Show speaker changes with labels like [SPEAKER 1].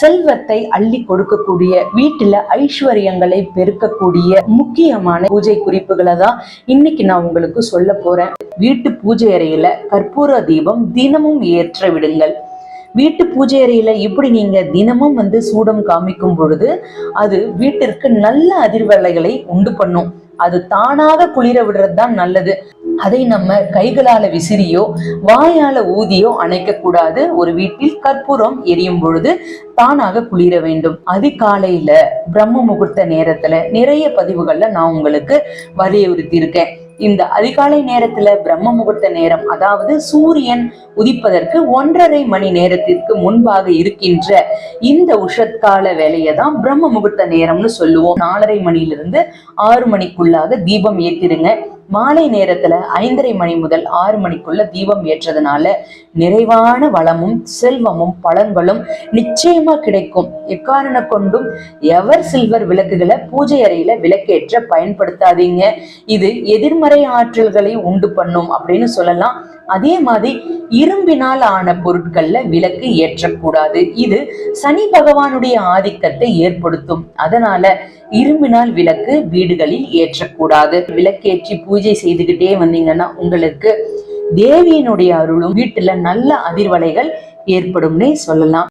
[SPEAKER 1] செல்வத்தை அள்ளி கொடுக்கக்கூடிய வீட்டுல ஐஸ்வர்யங்களை பெருக்கக்கூடிய முக்கியமான பூஜை குறிப்புகளை தான் இன்னைக்கு நான் உங்களுக்கு சொல்ல போறேன். வீட்டு பூஜை அறையில கற்பூர தீபம் தினமும் ஏற்ற விடுங்கள். வீட்டு பூஜை அறையில இப்படி நீங்க தினமும் வந்து சூடம் காமிக்கும் பொழுது அது வீட்டிற்கு நல்ல அதிர்வலைகளை உண்டு பண்ணும். அது தானாக குளிர விடுறது தான் நல்லது. அதை நம்ம கைகளால விசிறியோ வாயால ஊதியோ அணைக்க கூடாது ஒரு வீட்டில் கற்பூரம் எரியும் பொழுது தானாக குளிர வேண்டும். அதிகாலையில பிரம்ம முகூர்த்த நேரத்துல நிறைய பதிவுகள்ல நான் உங்களுக்கு வலியுறுத்தி இருக்கேன் இந்த அதிகாலை நேரத்துல பிரம்ம முகூர்த்த நேரம் அதாவது சூரியன் உதிப்பதற்கு ஒன்றரை மணி நேரத்திற்கு முன்பாக இருக்கின்ற இந்த உஷத்கால வேலையை தான் பிரம்ம முகூர்த்த நேரம்னு சொல்லுவோம். நாலரை மணியிலிருந்து ஆறு மணிக்குள்ளாக தீபம் ஏத்திருங்க மாலை நேரத்துல ஐந்தரை மணி முதல் ஆறு மணிக்குள்ள தீபம் ஏற்றதுனால நிறைவான வளமும் செல்வமும் பலன்களும் நிச்சயமா கிடைக்கும். எக்காரண கொண்டும் எவர் சில்வர் விளக்குகளை பூஜை அறையில விளக்கேற்ற பயன்படுத்தாதீங்க. இது எதிர்மறை ஆற்றல்களை உண்டு பண்ணும் அப்படின்னு சொல்லலாம். அதே மாதிரி இரும்பினால் ஆன பொருட்கள்ல விளக்கு ஏற்றக்கூடாது. இது சனி பகவானுடைய ஆதிக்கத்தை ஏற்படுத்தும். அதனால இரும்பினால் விளக்கு வீடுகளில் ஏற்றக்கூடாது. விளக்கேற்றி பூஜை செய்துகிட்டே வந்தீங்கன்னா உங்களுக்கு தேவியினுடைய அருளும் வீட்டுல நல்ல அதிர்வலைகள் ஏற்படும்னே சொல்லலாம்.